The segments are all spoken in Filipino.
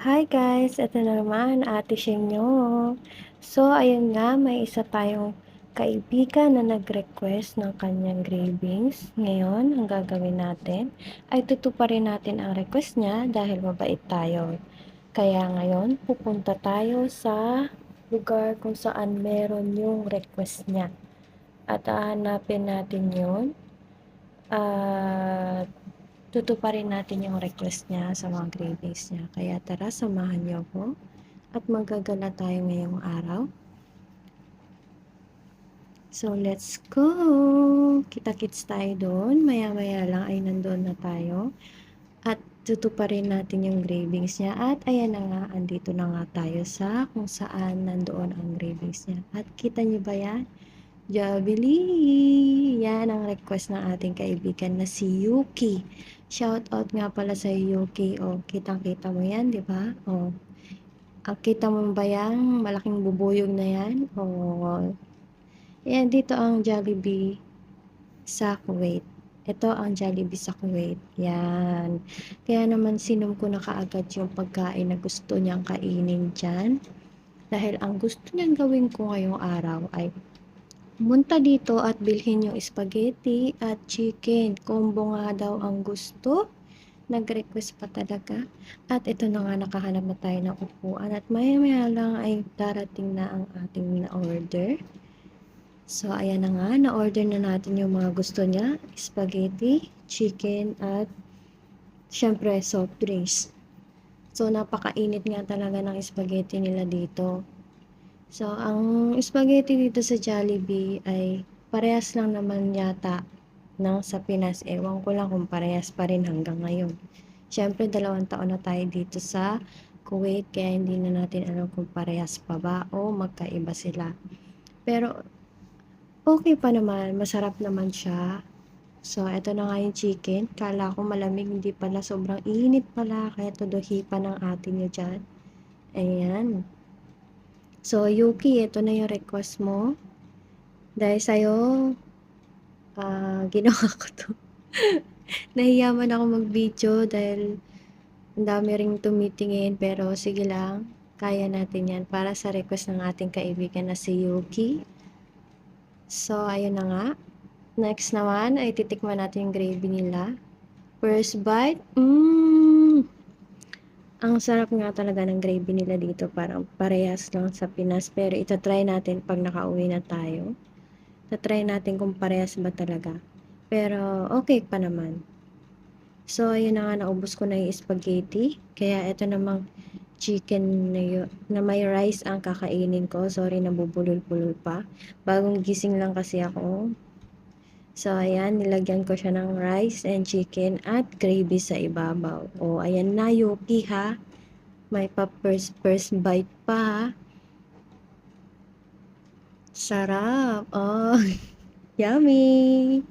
Hi guys, eto na naman Ate Shenyo. So ayun nga, may isa tayong kaibigan na nag-request ng kanyang cravings. Ngayon, ang gagawin natin ay tutuparin natin ang request niya dahil mabait tayo. Kaya ngayon, pupunta tayo sa lugar kung saan meron yung request niya. At hahanapin natin yun. At tutuparin natin yung request niya sa mga cravings niya. Kaya tara, samahan niyo ako at magagala tayo ngayong araw. So, let's go! Kita-kits tayo doon. Maya-maya lang ay nandoon na tayo. At tutuparin natin yung cravings niya. At ayan na nga, andito na nga tayo sa kung saan nandoon ang cravings niya. At kita niyo ba yan? Jabili! Yan ang request ng ating kaibigan na si Yuki. Shout out nga pala sa Yuki. O, kitang-kita mo yan, di ba? O, ang kita mo ba yan? Malaking bubuyog na yan? O, yan, dito ang Jollibee sa Kuwait. Ito ang Jollibee sa Kuwait. Yan. Kaya naman sinom ko na kaagad yung pagkain na gusto niyang kainin dyan. Dahil ang gusto niyang gawin ko ngayong araw ay pumunta dito at bilhin yung spaghetti at chicken. Combo nga daw ang gusto. Nag-request pa talaga. At ito na nga nakahanap na tayo ng upuan. At maya maya lang ay darating na ang ating na-order. So, ayan na nga. Na-order na natin yung mga gusto niya. Spaghetti, chicken, at syempre soft drinks. So, napakainit nga talaga ng spaghetti nila dito. So, ang spaghetti dito sa Jollibee ay parehas lang naman yata ng sa Pinas. Ewan ko lang kung parehas pa rin hanggang ngayon. Siyempre, dalawang taon na tayo dito sa Kuwait, kaya hindi na natin alam kung parehas pa ba o magkaiba sila. Pero, okay pa naman. Masarap naman siya. So, eto na nga yung chicken. Kala ko malamig, hindi pala. Sobrang init pala. Kaya tuduhi pa ng atin nyo dyan. Ayan. So, Yuki, ito na yung request mo. Dahil sa'yo, ah, ginawa ko to. Nahiya man ako mag-video dahil ang dami ring tumitingin. Pero sige lang, kaya natin yan. Para sa request ng ating kaibigan na si Yuki. So, ayun na nga. Next naman ay titikman natin yung gravy nila. First bite, mmm! Ang sarap nga talaga ng gravy nila dito. Parang parehas lang sa Pinas. Pero ito try natin pag nakauwi na tayo. Tatry natin kung parehas ba talaga. Pero okay pa naman. So, ayun na nga, naubos ko na yung spaghetti. Kaya ito namang chicken na, na may rice ang kakainin ko. Sorry, nabubulol-bulol pa. Bagong gising lang kasi ako. So, ayan, nilagyan ko siya ng rice and chicken at gravy sa ibabaw. O, ayan na, Yuki, ha? May pa first, first bite pa, ha? Sarap. Oh, yummy.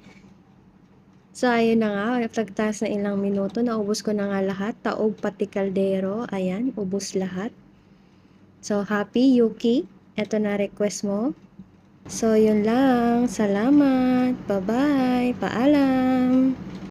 So, ayun na nga, pagtas na ilang minuto, naubos ko na nga lahat. Taog pati kaldero. Ayan, ubos lahat. So, happy, Yuki. Ito na request mo. So, yun lang. Salamat. Bye-bye. Paalam.